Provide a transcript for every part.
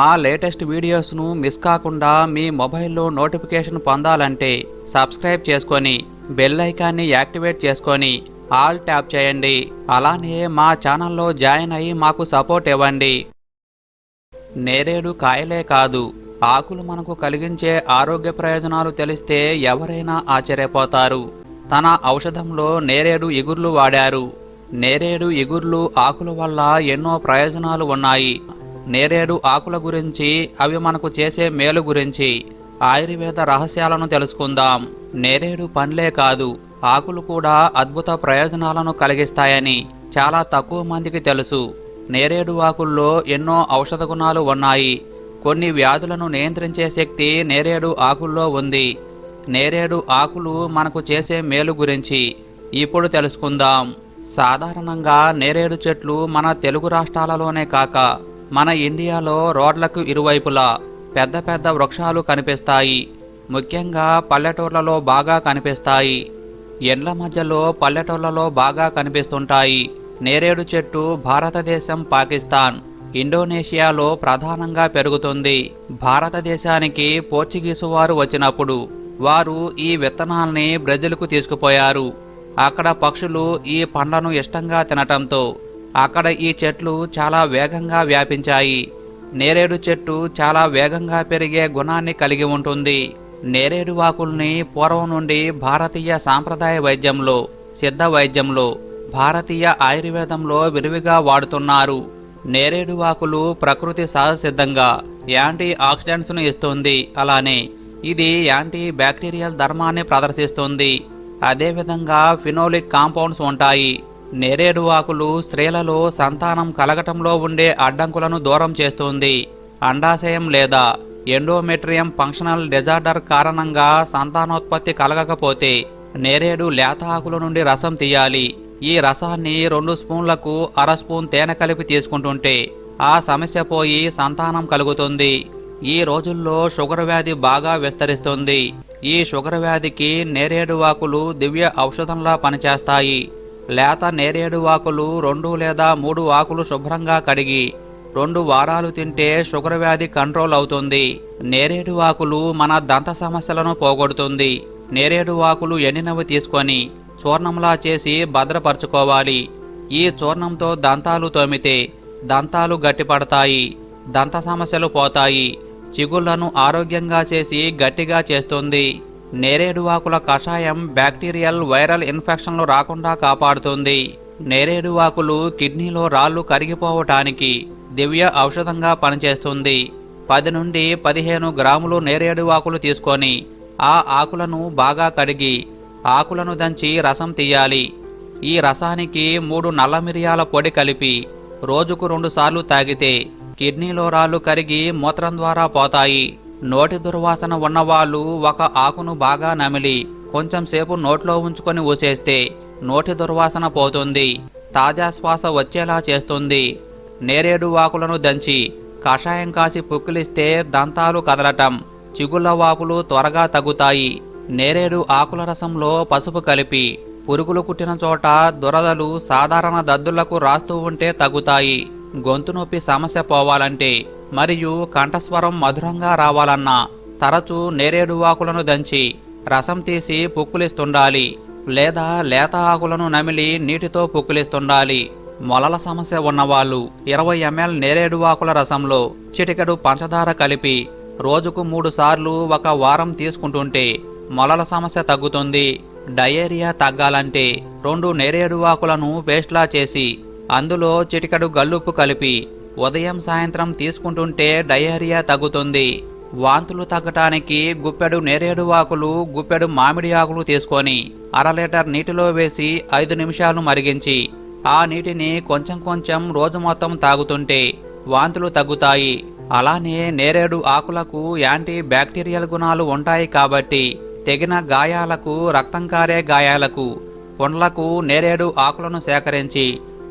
మా latest వీడియోస్ను miss కాకుండా మీ మొబైల్లో నోటిఫికేషన్ పొందాలంటే సబ్స్క్రైబ్ చేసుకొని బెల్ ఐకాన్ని యాక్టివేట్ చేసుకొని ఆల్ ట్యాప్ చేయండి. అలానే మా ఛానల్లో జాయిన్ అయ్యి మాకు సపోర్ట్ ఇవ్వండి. నేరేడు కాయలే కాదు ఆకులు మనకు కలిగించే ఆరోగ్య ప్రయోజనాలు తెలిస్తే ఎవరైనా ఆశ్చర్యపోతారు. తన ఔషధంలో నేరేడు ఇగుర్లు వాడారు. నేరేడు ఇగుర్లు ఆకుల వల్ల ఎన్నో ప్రయోజనాలు ఉన్నాయి. నేరేడు ఆకుల గురించి అవి మనకు చేసే మేలు గురించి ఆయుర్వేద రహస్యాలను తెలుసుకుందాం. నేరేడు పండ్లే కాదు ఆకులు కూడా అద్భుత ప్రయోజనాలను కలిగిస్తాయని చాలా తక్కువ మందికి తెలుసు. నేరేడు ఆకుల్లో ఎన్నో ఔషధ గుణాలు ఉన్నాయి. కొన్ని వ్యాధులను నియంత్రించే శక్తి నేరేడు ఆకుల్లో ఉంది. నేరేడు ఆకులు మనకు చేసే మేలు గురించి ఇప్పుడు తెలుసుకుందాం. సాధారణంగా నేరేడు చెట్లు మన తెలుగు రాష్ట్రాలలోనే కాక మన ఇండియాలో రోడ్లకు ఇరువైపులా పెద్ద పెద్ద వృక్షాలు కనిపిస్తాయి. ముఖ్యంగా పల్లెటూర్లలో బాగా కనిపిస్తాయి. ఎండ్ల మధ్యలో పల్లెటూర్లలో బాగా కనిపిస్తుంటాయి. నేరేడు చెట్టు భారతదేశం పాకిస్తాన్ ఇండోనేషియాలో ప్రధానంగా పెరుగుతుంది. భారతదేశానికి పోర్చుగీసు వారు వచ్చినప్పుడు వారు ఈ విత్తనాల్ని బ్రెజిల్కు తీసుకుపోయారు. అక్కడ పక్షులు ఈ పండ్లను ఇష్టంగా తినటంతో అక్కడ ఈ చెట్లు చాలా వేగంగా వ్యాపించాయి. నేరేడు చెట్టు చాలా వేగంగా పెరిగే గుణాన్ని కలిగి ఉంటుంది. నేరేడు వాకుల్ని పూర్వం నుండి భారతీయ సాంప్రదాయ వైద్యంలో సిద్ధ వైద్యంలో భారతీయ ఆయుర్వేదంలో విరివిగా వాడుతున్నారు. నేరేడు వాకులు ప్రకృతి సహసిద్ధంగా యాంటీ ఆక్సిడెంట్స్ను ఇస్తుంది. అలానే ఇది యాంటీ బ్యాక్టీరియల్ ధర్మాన్ని ప్రదర్శిస్తుంది. అదేవిధంగా ఫినోలిక్ కాంపౌండ్స్ ఉంటాయి. నేరేడు ఆకులు స్త్రీలలో సంతానం కలగటంలో ఉండే అడ్డంకులను దూరం చేస్తుంది. అండాశయం లేదా ఎండోమెట్రియం ఫంక్షనల్ డిజార్డర్ కారణంగా సంతానోత్పత్తి కలగకపోతే నేరేడు లేత ఆకుల నుండి రసం తీయాలి. ఈ రసాన్ని రెండు స్పూన్లకు అర స్పూన్ తేనె కలిపి తీసుకుంటుంటే ఆ సమస్య పోయి సంతానం కలుగుతుంది. ఈ రోజుల్లో షుగర్ వ్యాధి బాగా విస్తరిస్తుంది. ఈ షుగర్ వ్యాధికి నేరేడు ఆకులు దివ్య ఔషధంలా పనిచేస్తాయి. లేత నేరేడు ఆకులు రెండు లేదా మూడు ఆకులు శుభ్రంగా కడిగి రెండు వారాలు తింటే షుగర్ వ్యాధి కంట్రోల్ అవుతుంది. నేరేడు ఆకులు మన దంత సమస్యలను పోగొడుతుంది. నేరేడు ఆకులు ఎండినవి తీసుకొని చూర్ణంలా చేసి భద్రపరచుకోవాలి. ఈ చూర్ణంతో దంతాలు తోమితే దంతాలు గట్టిపడతాయి దంత సమస్యలు పోతాయి. చిగుళ్ళను ఆరోగ్యంగా చేసి గట్టిగా చేస్తుంది. నేరేడు ఆకుల కషాయం బ్యాక్టీరియల్ వైరల్ ఇన్ఫెక్షన్లు రాకుండా కాపాడుతుంది. నేరేడు ఆకులు కిడ్నీలో రాళ్ళు కరిగిపోవటానికి దివ్య ఔషధంగా పనిచేస్తుంది. పది నుండి పదిహేను గ్రాములు నేరేడు ఆకులు తీసుకొని ఆ ఆకులను బాగా కడిగి ఆకులను దంచి రసం తీయాలి. ఈ రసానికి మూడు నల్ల మిరియాల పొడి కలిపి రోజుకు రెండుసార్లు తాగితే కిడ్నీలో రాళ్ళు కరిగి మూత్రం ద్వారా పోతాయి. నోటి దుర్వాసన ఉన్నవాళ్ళు ఒక ఆకును బాగా నమిలి కొంచెం సేపు నోట్లో ఉంచుకొని ఊసేస్తే నోటి దుర్వాసన పోతుంది. తాజా శ్వాస వచ్చేలా చేస్తుంది. నేరేడు ఆకులను దంచి కషాయం కాసి పుక్కిలిస్తే దంతాలు కదలటం చిగుళ్ళ వాపులు త్వరగా తగ్గుతాయి. నేరేడు ఆకుల రసంలో పసుపు కలిపి పురుగులు కుట్టిన చోట దురదలు సాధారణ దద్దులకు రాస్తూ ఉంటే తగ్గుతాయి. గొంతు నొప్పి సమస్య పోవాలంటే మరియు కంఠస్వరం మధురంగా రావాలన్నా తరచూ నేరేడు ఆకులను దంచి రసం తీసి పుక్కులిస్తుండాలి లేదా లేత ఆకులను నమిలి నీటితో పుక్కులిస్తుండాలి. మొలల సమస్య ఉన్నవాళ్ళు ఇరవై ఎంఎల్ నేరేడు ఆకుల రసంలో చిటికెడు పంచదార కలిపి రోజుకు మూడు సార్లు ఒక వారం తీసుకుంటుంటే మొలల సమస్య తగ్గుతుంది. డయేరియా తగ్గాలంటే రెండు నేరేడు ఆకులను పేస్ట్లా చేసి అందులో చిటికెడు గల్లుప్పు కలిపి ఉదయం సాయంత్రం తీసుకుంటుంటే డయేరియా తగ్గుతుంది. వాంతులు తగ్గటానికి గుప్పెడు నేరేడు ఆకులు గుప్పెడు మామిడి ఆకులు తీసుకొని అర లీటర్ నీటిలో వేసి ఐదు నిమిషాలు మరిగించి ఆ నీటిని కొంచెం కొంచెం రోజు మొత్తం తాగుతుంటే వాంతులు తగ్గుతాయి. అలానే నేరేడు ఆకులకు యాంటీ బ్యాక్టీరియల్ గుణాలు ఉంటాయి కాబట్టి తెగిన గాయాలకు రక్తం కారే గాయాలకు పుండ్లకు నేరేడు ఆకులను సేకరించి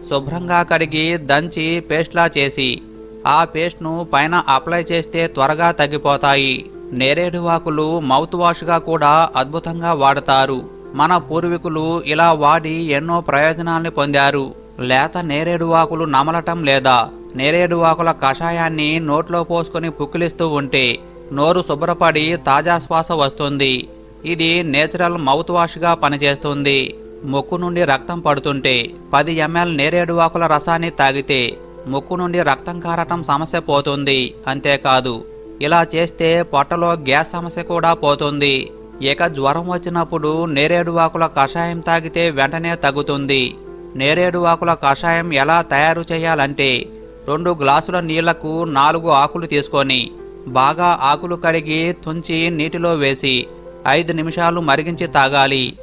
శుభ్రంగా కడిగి దంచి పేస్ట్లా చేసి ఆ పేస్ట్ను పైన అప్లై చేస్తే త్వరగా తగ్గిపోతాయి. నేరేడు వాకులు మౌత్ వాష్గా కూడా అద్భుతంగా వాడతారు. మన పూర్వీకులు ఇలా వాడి ఎన్నో ప్రయోజనాల్ని పొందారు. లేత నేరేడు వాకులు నమలటం లేదా నేరేడు వాకుల కషాయాన్ని నోట్లో పోసుకుని పుక్కిలిస్తూ ఉంటే నోరు శుభ్రపడి తాజా శ్వాస వస్తుంది. ఇది నేచురల్ మౌత్ వాష్గా పనిచేస్తుంది. ముక్కు నుండి రక్తం పడుతుంటే పది ఎంఎల్ నేరేడు ఆకుల రసాన్ని తాగితే ముక్కు నుండి రక్తం కారటం సమస్య పోతుంది. అంతేకాదు ఇలా చేస్తే పొట్టలో గ్యాస్ సమస్య కూడా పోతుంది. ఇక జ్వరం వచ్చినప్పుడు నేరేడు ఆకుల కషాయం తాగితే వెంటనే తగ్గుతుంది. నేరేడు ఆకుల కషాయం ఎలా తయారు చేయాలంటే రెండు గ్లాసుల నీళ్ళకు నాలుగు ఆకులు తీసుకొని బాగా ఆకులు కడిగి తుంచి నీటిలో వేసి ఐదు నిమిషాలు మరిగించి తాగాలి.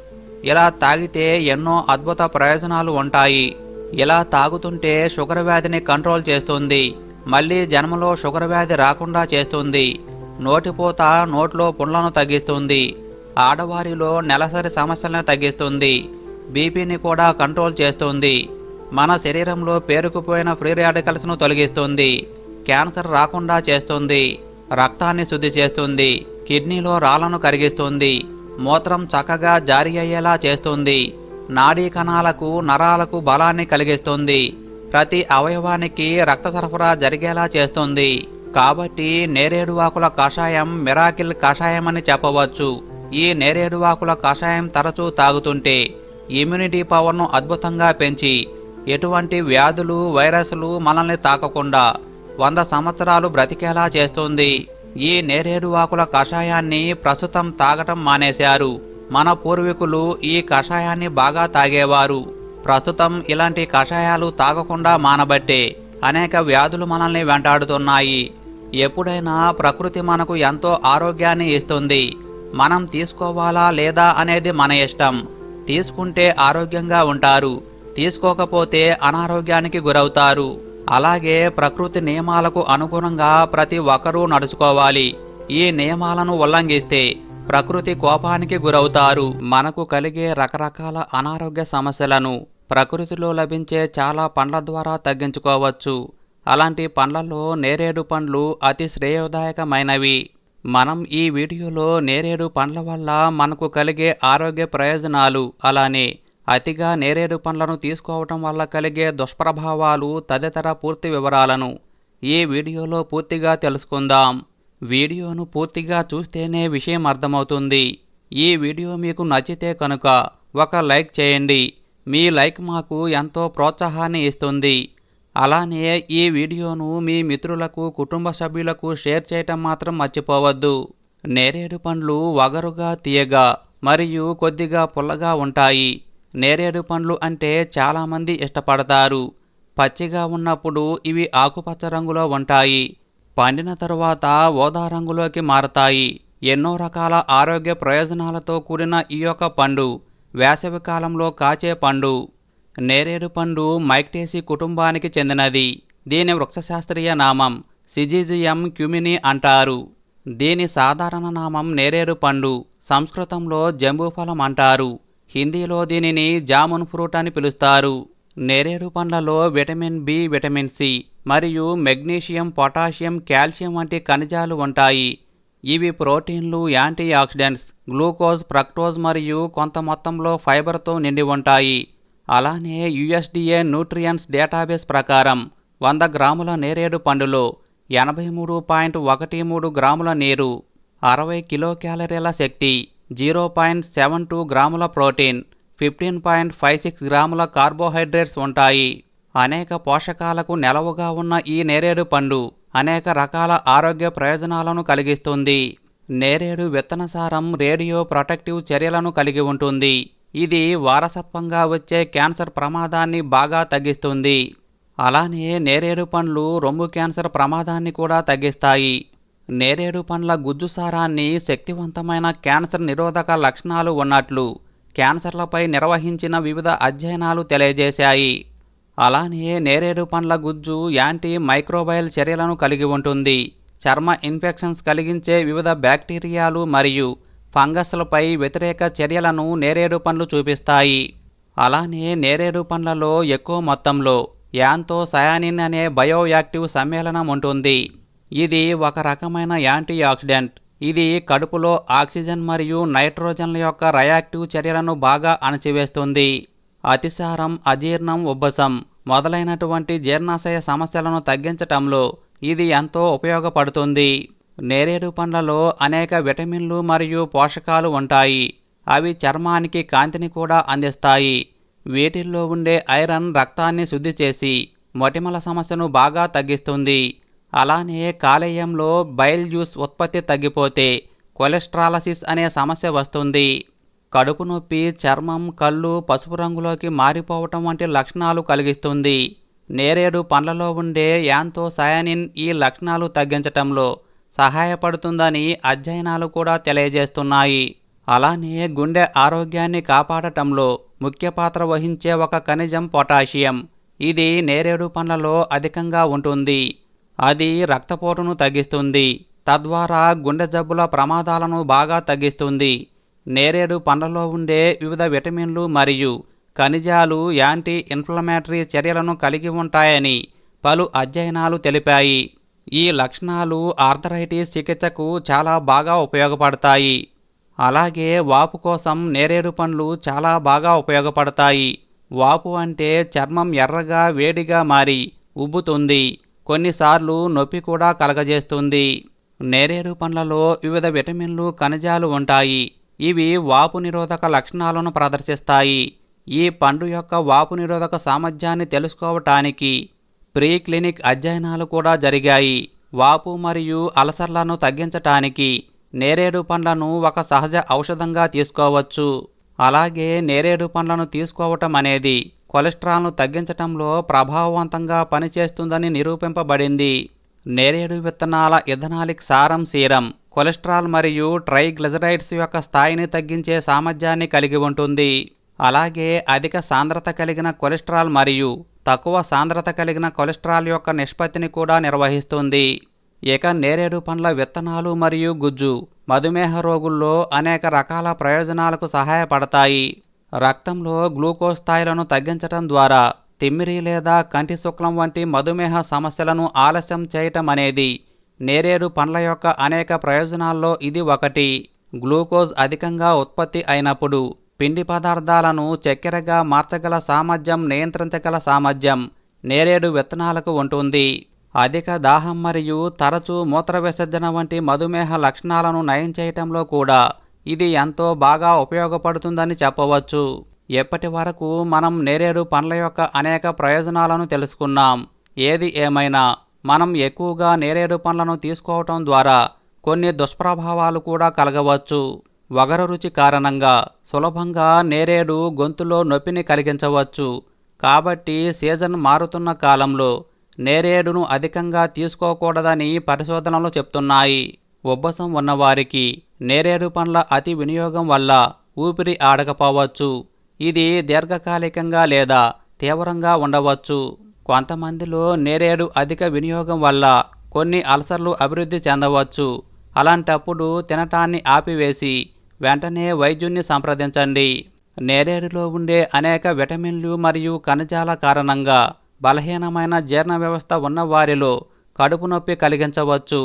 ఇలా తాగితే ఎన్నో అద్భుత ప్రయోజనాలు ఉంటాయి. ఇలా తాగుతుంటే షుగర్ వ్యాధిని కంట్రోల్ చేస్తుంది. మళ్ళీ జన్మలో షుగర్ వ్యాధి రాకుండా చేస్తుంది. నోటిపూత నోట్లో పుండ్లను తగ్గిస్తుంది. ఆడవారిలో నెలసరి సమస్యలను తగ్గిస్తుంది. బీపీని కూడా కంట్రోల్ చేస్తుంది. మన శరీరంలో పేరుకుపోయిన ఫ్రీ రాడికల్స్ను తొలగిస్తుంది. క్యాన్సర్ రాకుండా చేస్తుంది. రక్తాన్ని శుద్ధి చేస్తుంది. కిడ్నీలో రాళ్ళను కరిగిస్తుంది. మూత్రం చక్కగా జారీ అయ్యేలా చేస్తుంది. నాడీ కణాలకు నరాలకు బలాన్ని కలిగిస్తుంది. ప్రతి అవయవానికి రక్త సరఫరా జరిగేలా చేస్తుంది. కాబట్టి నేరేడువాకుల కషాయం మిరాకిల్ కషాయం అని చెప్పవచ్చు. ఈ నేరేడువాకుల కషాయం తరచూ తాగుతుంటే ఇమ్యూనిటీ పవర్ను అద్భుతంగా పెంచి ఎటువంటి వ్యాధులు వైరస్లు మనల్ని తాకకుండా వంద సంవత్సరాలు బ్రతికేలా చేస్తుంది. ఈ నేరేడు ఆకుల కషాయాన్ని ప్రస్తుతం తాగటం మానేశారు. మన పూర్వీకులు ఈ కషాయాన్ని బాగా తాగేవారు. ప్రస్తుతం ఇలాంటి కషాయాలు తాగకుండా మానబట్టే అనేక వ్యాధులు మనల్ని వెంటాడుతున్నాయి. ఎప్పుడైనా ప్రకృతి మనకు ఎంతో ఆరోగ్యాన్ని ఇస్తుంది. మనం తీసుకోవాలా లేదా అనేది మన ఇష్టం. తీసుకుంటే ఆరోగ్యంగా ఉంటారు. తీసుకోకపోతే అనారోగ్యానికి గురవుతారు. అలాగే ప్రకృతి నియమాలకు అనుగుణంగా ప్రతి ఒక్కరూ నడుచుకోవాలి. ఈ నియమాలను ఉల్లంఘిస్తే ప్రకృతి కోపానికి గురవుతారు. మనకు కలిగే రకరకాల అనారోగ్య సమస్యలను ప్రకృతిలో లభించే చాలా పండ్ల ద్వారా తగ్గించుకోవచ్చు. అలాంటి పండ్లలో నేరేడు పండ్లు అతి శ్రేయోదాయకమైనవి. మనం ఈ వీడియోలో నేరేడు పండ్ల వల్ల మనకు కలిగే ఆరోగ్య ప్రయోజనాలు అలానే అతిగా నేరేడు పండ్లను తీసుకోవటం వల్ల కలిగే దుష్ప్రభావాలు తదితర పూర్తి వివరాలను ఈ వీడియోలో పూర్తిగా తెలుసుకుందాం. వీడియోను పూర్తిగా చూస్తేనే విషయం అర్థమవుతుంది. ఈ వీడియో మీకు నచ్చితే కనుక ఒక లైక్ చేయండి. మీ లైక్ మాకు ఎంతో ప్రోత్సాహాన్ని ఇస్తుంది. అలానే ఈ వీడియోను మీ మిత్రులకు కుటుంబ సభ్యులకు షేర్ చేయటం మాత్రం మర్చిపోవద్దు. నేరేడు పండ్లు వగరుగా తీయగా మరియు కొద్దిగా పుల్లగా ఉంటాయి. నేరేడు పండ్లు అంటే చాలామంది ఇష్టపడతారు. పచ్చిగా ఉన్నప్పుడు ఇవి ఆకుపచ్చ రంగులో ఉంటాయి. పండిన తరువాత ఓదా రంగులోకి మారతాయి. ఎన్నో రకాల ఆరోగ్య ప్రయోజనాలతో కూడిన ఈ యొక్క పండు వేసవి కాలంలో కాచే పండు. నేరేడు పండు మైక్టేసి కుటుంబానికి చెందినది. దీని వృక్షశాస్త్రీయ నామం సిజిజియం క్యుమిని అంటారు. దీని సాధారణ నామం నేరేడు పండు సంస్కృతంలో జంబూఫలం అంటారు. హిందీలో దీనిని జామున్ ఫ్రూట్ అని పిలుస్తారు. నేరేడు పండ్లలో విటమిన్ బి విటమిన్ సి మరియు మెగ్నీషియం పొటాషియం కాల్షియం వంటి ఖనిజాలు ఉంటాయి. ఇవి ప్రోటీన్లు యాంటీ ఆక్సిడెంట్స్ గ్లూకోజ్ ప్రక్టోజ్ మరియు కొంత మొత్తంలో ఫైబర్తో నిండి ఉంటాయి. అలానే యుఎస్డిఏ న్యూట్రియన్స్ డేటాబేస్ ప్రకారం వంద గ్రాముల నేరేడు పండులో ఎనభై మూడు పాయింట్ ఒకటి మూడు గ్రాముల నీరు అరవై కిలో క్యాలరీల శక్తి జీరో పాయింట్ సెవెన్ టూ గ్రాముల protein fifteen point five six గ్రాముల కార్బోహైడ్రేట్స్ ఉంటాయి. అనేక పోషకాలకు నెలవుగా ఉన్న ఈ నేరేడు పండు అనేక రకాల ఆరోగ్య ప్రయోజనాలను కలిగిస్తుంది. నేరేడు విత్తన సారం రేడియో ప్రొటెక్టివ్ చర్యలను కలిగి ఉంటుంది. ఇది వారసత్వంగా వచ్చే క్యాన్సర్ ప్రమాదాన్ని బాగా తగ్గిస్తుంది. అలానే నేరేడు పండ్లు రొమ్ము క్యాన్సర్ ప్రమాదాన్ని కూడా తగ్గిస్తాయి. నేరేడు పండ్ల గుజ్జు సారాన్ని శక్తివంతమైన క్యాన్సర్ నిరోధక లక్షణాలు ఉన్నట్లు క్యాన్సర్లపై నిర్వహించిన వివిధ అధ్యయనాలు తెలియజేశాయి. అలానే నేరేడు పండ్ల గుజ్జు యాంటీ మైక్రోబయల్ చర్యలను కలిగి ఉంటుంది. చర్మ ఇన్ఫెక్షన్స్ కలిగించే వివిధ బ్యాక్టీరియాలు మరియు ఫంగస్లపై వ్యతిరేక చర్యలను నేరేడు పండ్లు చూపిస్తాయి. అలానే నేరేడు పండ్లలో ఎక్కువ మొత్తంలో యాంతో సయానిన్ అనే బయోయాక్టివ్ సమ్మేళనం ఉంటుంది. ఇది ఒక రకమైన యాంటీ ఆక్సిడెంట్ ఇది కడుపులో ఆక్సిజన్ మరియు నైట్రోజన్ల యొక్క రయాక్టివ్ చర్యలను బాగా అణచివేస్తుంది. అతిసారం అజీర్ణం ఉబ్బసం మొదలైనటువంటి జీర్ణాశయ సమస్యలను తగ్గించటంలో ఇది ఎంతో ఉపయోగపడుతుంది. నేరేడు పండ్లలో అనేక విటమిన్లు మరియు పోషకాలు ఉంటాయి. అవి చర్మానికి కాంతిని కూడా అందిస్తాయి. వీటిల్లో ఉండే ఐరన్ రక్తాన్ని శుద్ధి చేసి మొటిమల సమస్యను బాగా తగ్గిస్తుంది. అలానే కాలేయంలో బైల్ జ్యూస్ ఉత్పత్తి తగ్గిపోతే కొలెస్ట్రాలసిస్ అనే సమస్య వస్తుంది. కడుపు నొప్పి చర్మం కళ్ళు పసుపు రంగులోకి మారిపోవటం వంటి లక్షణాలు కలిగిస్తుంది. నేరేడు పండ్లలో ఉండే యాంతోసయానిన్ ఈ లక్షణాలు తగ్గించటంలో సహాయపడుతుందని అధ్యయనాలు కూడా తెలియజేస్తున్నాయి. అలానే గుండె ఆరోగ్యాన్ని కాపాడటంలో ముఖ్య పాత్ర వహించే ఒక ఖనిజం పొటాషియం. ఇది నేరేడు పండ్లలో అధికంగా ఉంటుంది. అది రక్తపోటును తగ్గిస్తుంది. తద్వారా గుండె జబ్బుల ప్రమాదాలను బాగా తగ్గిస్తుంది. నేరేడు పండ్లలో ఉండే వివిధ విటమిన్లు మరియు ఖనిజాలు యాంటీ ఇన్ఫ్లమేటరీ చర్యలను కలిగి ఉంటాయని పలు అధ్యయనాలు తెలిపాయి. ఈ లక్షణాలు ఆర్థరైటిస్ చికిత్సకు చాలా బాగా ఉపయోగపడతాయి. అలాగే వాపు కోసం నేరేడు పండ్లు చాలా బాగా ఉపయోగపడతాయి. వాపు అంటే చర్మం ఎర్రగా వేడిగా మారి ఉబ్బుతుంది. కొన్నిసార్లు నొప్పి కూడా కలగజేస్తుంది. నేరేడు పండ్లలో వివిధ విటమిన్లు ఖనిజాలు ఉంటాయి. ఇవి వాపు నిరోధక లక్షణాలను ప్రదర్శిస్తాయి. ఈ పండు యొక్క వాపు నిరోధక సామర్థ్యాన్ని తెలుసుకోవటానికి ప్రీ క్లినిక్ అధ్యయనాలు కూడా జరిగాయి. వాపు మరియు అలసర్లను తగ్గించటానికి నేరేడు పండ్లను ఒక సహజ ఔషధంగా తీసుకోవచ్చు. అలాగే నేరేడు పండ్లను తీసుకోవటం అనేది కొలెస్ట్రాల్ను తగ్గించటంలో ప్రభావవంతంగా పనిచేస్తుందని నిరూపింపబడింది. నేరేడు విత్తనాల ఇథనాలిక్ సారం సీరం. కొలెస్ట్రాల్ మరియు ట్రైగ్లిజరైడ్స్ యొక్క స్థాయిని తగ్గించే సామర్థ్యాన్ని కలిగి ఉంటుంది. అలాగే అధిక సాంద్రత కలిగిన కొలెస్ట్రాల్ మరియు తక్కువ సాంద్రత కలిగిన కొలెస్ట్రాల్ యొక్క నిష్పత్తిని కూడా నిర్వహిస్తుంది. ఇక నేరేడు పండ్ల విత్తనాలు మరియు గుజ్జు మధుమేహ రోగుల్లో అనేక రకాల ప్రయోజనాలకు సహాయపడతాయి. రక్తంలో గ్లూకోజ్ స్థాయిలను తగ్గించటం ద్వారా తిమ్మిరి లేదా కంటి శుక్లం వంటి మధుమేహ సమస్యలను ఆలస్యం చేయటం అనేది నేరేడు పండ్ల యొక్క అనేక ప్రయోజనాల్లో ఇది ఒకటి. గ్లూకోజ్ అధికంగా ఉత్పత్తి అయినప్పుడు పిండి పదార్థాలను చక్కెరగా మార్చగల సామర్థ్యం నియంత్రించగల సామర్థ్యం నేరేడు విత్తనాలకు ఉంటుంది. అధిక దాహం మరియు తరచూ మూత్ర విసర్జన వంటి మధుమేహ లక్షణాలను నయం చేయటంలో కూడా ఇది ఎంతో బాగా ఉపయోగపడుతుందని చెప్పవచ్చు. ఎప్పటి వరకు మనం నేరేడు పండ్ల యొక్క అనేక ప్రయోజనాలను తెలుసుకున్నాం. ఏది ఏమైనా మనం ఎక్కువగా నేరేడు పండ్లను తీసుకోవటం ద్వారా కొన్ని దుష్ప్రభావాలు కూడా కలగవచ్చు. వగరు రుచి కారణంగా సులభంగా నేరేడు గొంతులో నొప్పిని కలిగించవచ్చు. కాబట్టి సీజన్ మారుతున్న కాలంలో నేరేడును అధికంగా తీసుకోకూడదని పరిశోధనలు చెప్తున్నాయి. ఉబ్బసం ఉన్నవారికి నేరేడు పండ్ల అతి వినియోగం వల్ల ఊపిరి ఆడకపోవచ్చు. ఇది దీర్ఘకాలికంగా లేదా తీవ్రంగా ఉండవచ్చు. కొంతమందిలో నేరేడు అధిక వినియోగం వల్ల కొన్ని అల్సర్లు అభివృద్ధి చెందవచ్చు. అలాంటప్పుడు తినటాన్ని ఆపివేసి వెంటనే వైద్యుణ్ణి సంప్రదించండి. నేరేడులో ఉండే అనేక విటమిన్లు మరియు ఖనిజాల కారణంగా బలహీనమైన జీర్ణ వ్యవస్థ ఉన్నవారిలో కడుపు నొప్పి కలిగించవచ్చు.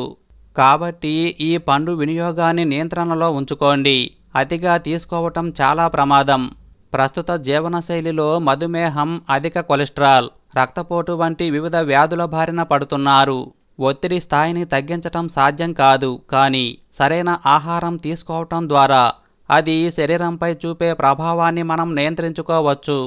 కాబట్టి ఈ పండు వినియోగాన్ని నియంత్రణలో ఉంచుకోండి. అతిగా తీసుకోవటం చాలా ప్రమాదం. ప్రస్తుత జీవనశైలిలో మధుమేహం అధిక కొలెస్ట్రాల్ రక్తపోటు వంటి వివిధ వ్యాధుల బారిన పడుతున్నారు. ఒత్తిడి స్థాయిని తగ్గించటం సాధ్యం కాదు. కానీ సరైన ఆహారం తీసుకోవటం ద్వారా అది శరీరంపై చూపే ప్రభావాన్ని మనం నియంత్రించుకోవచ్చు.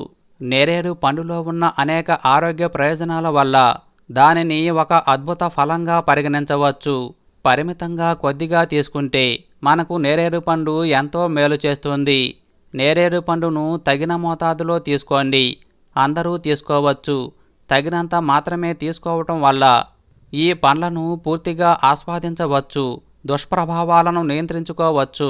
నేరేడు పండులో ఉన్న అనేక ఆరోగ్య ప్రయోజనాల వల్ల దానిని ఒక అద్భుత ఫలంగా పరిగణించవచ్చు. పరిమితంగా కొద్దిగా తీసుకుంటే మనకు నేరేడు పండు ఎంతో మేలు చేస్తుంది. నేరేడు పండును తగిన మోతాదులో తీసుకోండి. అందరూ తీసుకోవచ్చు. తగినంత మాత్రమే తీసుకోవటం వల్ల ఈ పండ్లను పూర్తిగా ఆస్వాదించవచ్చు. దుష్ప్రభావాలను నియంత్రించుకోవచ్చు.